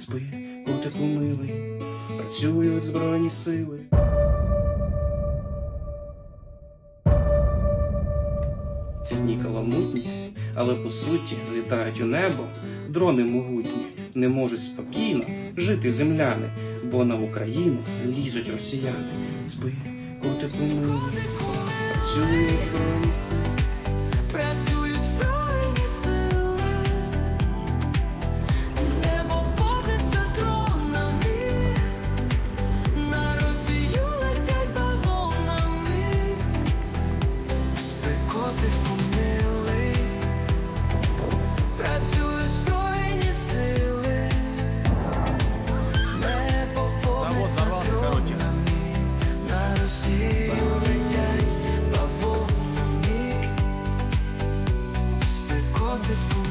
спи, котику милий, працюють збройні сили. Ці дні каламутні, але по суті злітають у небо. Дрони могутні не можуть спокійно жити земляни, бо на Україну лізуть росіяни. Спи, котику милий, працюють. beautiful